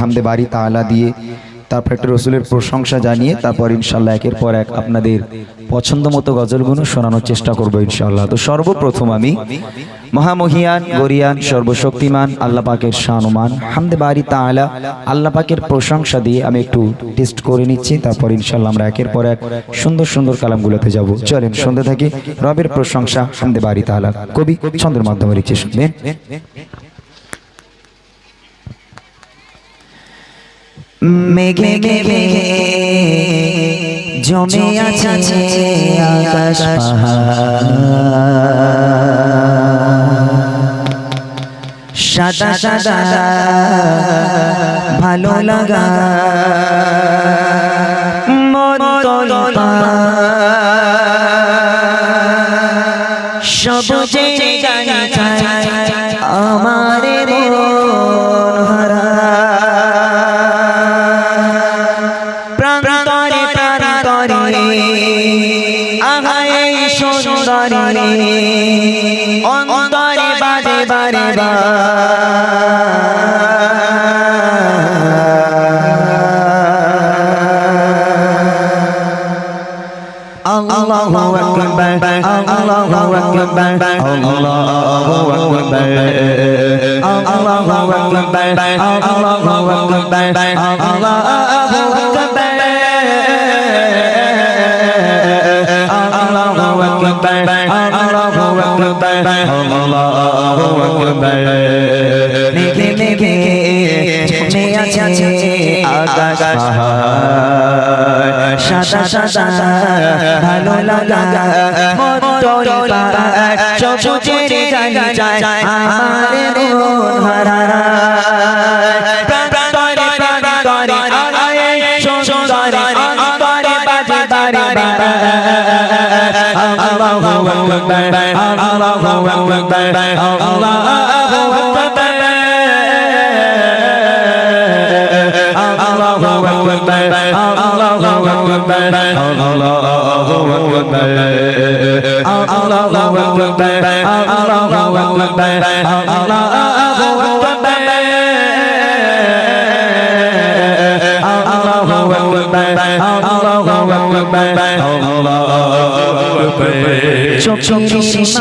হামদে বাড়ি তাআলা দিয়ে তারপর একটা রসুলের প্রশংসা জানিয়ে তারপর ইনশাল্লাহ একের পর এক আপনাদের পছন্দ মতো গজলগুলো শোনানোর চেষ্টা করব ইনশাল্লাহ তো সর্বপ্রথম আমি, মহামহিয়ান, গরিয়ান, সর্বশক্তিমান, আল্লাহ পাকের শানুমান, হামদে বাড়ি তাআলা আল্লাহ পাকের প্রশংসা দিয়ে আমি একটু টেস্ট করে নিচ্ছি, তারপর ইনশাল্লাহ আমরা একের পর এক সুন্দর সুন্দর কালামগুলোতে যাব। চলেন, শুনতে থাকি রবের প্রশংসা, হামদে বাড়ি তাআলা কবি, ছন্দের মাধ্যমে লিখছে, শুনবেন? মেঘে মেঘে জমে আছে আকাশ সাদা সাদা ভালো লাগা মন সবুজে পারিবা আল্লাহু আকবার আল্লাহু আকবার আল্লাহু আকবার আল্লাহু আকবার আল্লাহু আকবার আল্লাহু আকবার আল্লাহু আকবার আকবার আল্লাহু আকবার লিখে লিখে জমে আছে আকাশ সাদা সাদা, ভালো লাগা মতর পার সবুজের গালি যায় আমার মন হারারা Bye. Allahu Akbar Allahu Akbar Allahu Akbar Allahu চোখের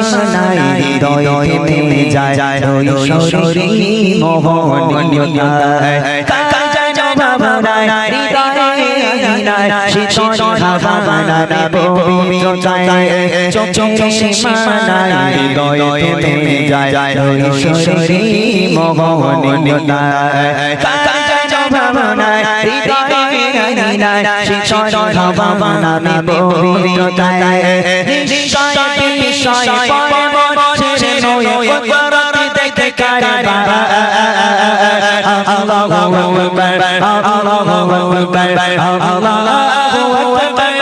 সোনাই হৃদয়ে থেমে যায় ওই শরীরী মোহনীয়তায় মোহনীয়তায় নাই নিশ্চয় ভগবান আমি পবিত্র তাই নিশ্চয় নিশ্চয় পরমছে নয় বরতি দেখতে কারে বাবা আল্লাহু আকবার আল্লাহু আকবার আল্লাহু আকবার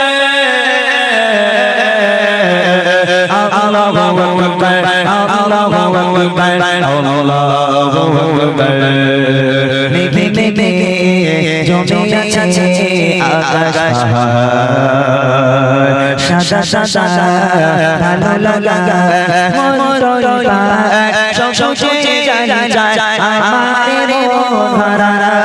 Allahu Akbar Allahu Akbar Allahu Akbar সাদা সাদা ভালো লাগা মন তোরা সবুজে যায় যায় আমার মন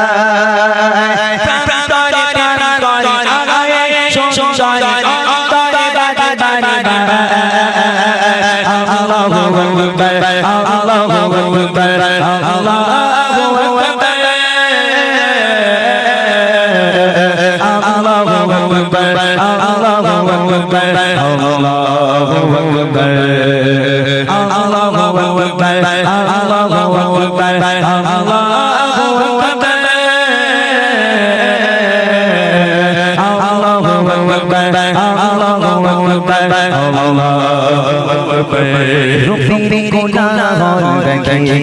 আকবার আল্লাহু আকবার আল্লাহু আকবার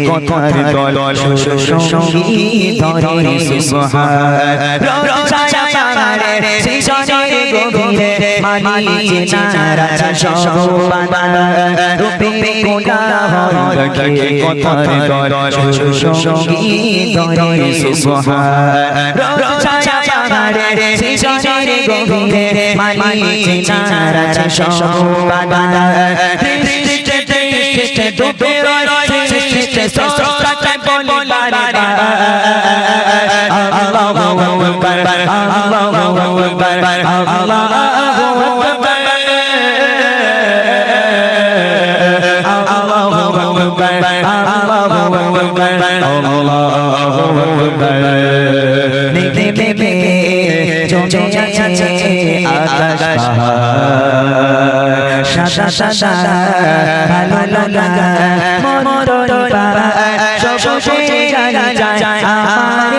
কথার দল সঙ্গী ধরে সুসহায় রাজা পারে মানি চেনার আছে সব বান্দা রূপে কোনা হয় কে কথা দর সঙ্গী ধরে সুবহান রচা পাহাড়ে সিজনের গভীরে মানি চেনার আছে সব বান্দা ডুবে রয়েছে সস্তা টাইম বলি বারে আল্লাহু আকবার আল্লাহু আকবার আল্লাহু আকবার সাদা ভালো লাগা মন পাড়া সবুজে গালি যায় আমার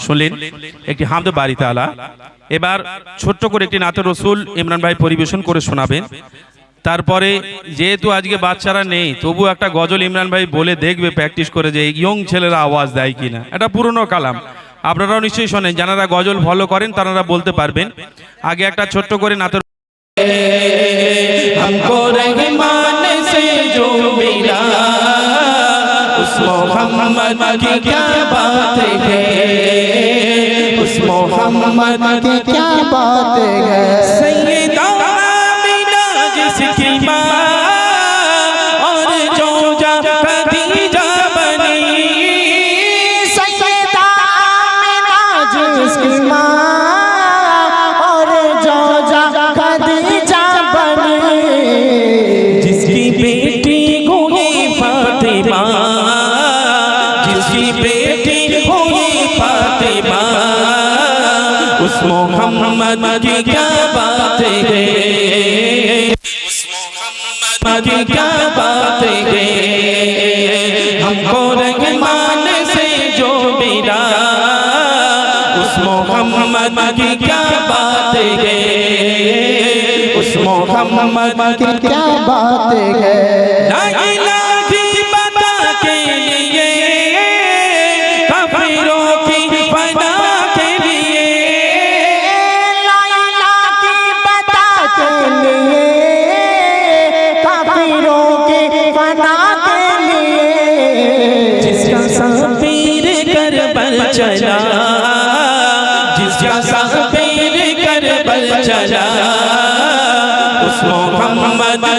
শুনলেন একটি হামদ বাড়ি তালা এবার ছোট্ট করে একটি নাতের রসুল ইমরান ভাই পরিবেশন করে শোনাবেন তারপরে যেহেতু আজকে বাচ্চারা নেই তবু একটা গজল ইমরান ভাই বলে দেখবে প্র্যাকটিস করে যে ইয়ং ছেলেরা আওয়াজ দেয় কিনা এটা পুরনো কালাম আপনারাও নিশ্চয়ই শোনেন যারা গজল ফলো করেন তারা বলতে পারবেন আগে একটা ছোট্ট করে নাতের मोहम्मद की क्या बात है उस मोहम्मद की क्या बात है मोहम्मद की क्या बात है उस मोहम्मद की क्या बात है हमको रहमान से जो मिला उस मोहम्मद की क्या बात है उस मोहम्मद की क्या बात है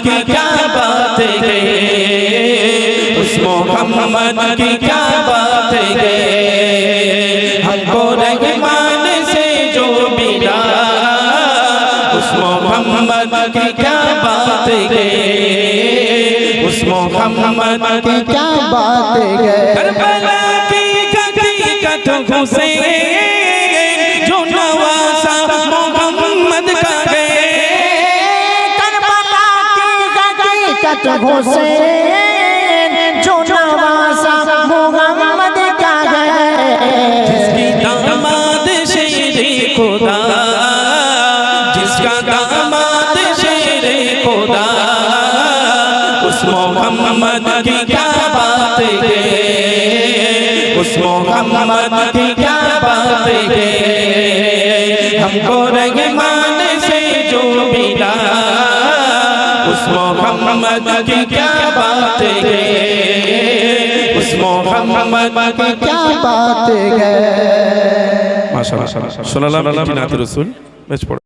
की क्या बात है? उस मोहम्मद की क्या बात है? हमको रहमान से जो मिला उस मोहम्मद की क्या बात है? उस मोहम्मद की क्या बात हकीकत घुसे की हकीकत घोषे जो नवासा मोहम्मद का है। जिसकी दामाद शेर खुदा, जिसका दामाद शेर खुदा, उस मोहम्मद की क्या बात है? उस मोहम्मद हमको रहमान मोहम्मद की क्या बात है उस मोहम्मद की क्या बात है माशाल्लाह सुनला रसूल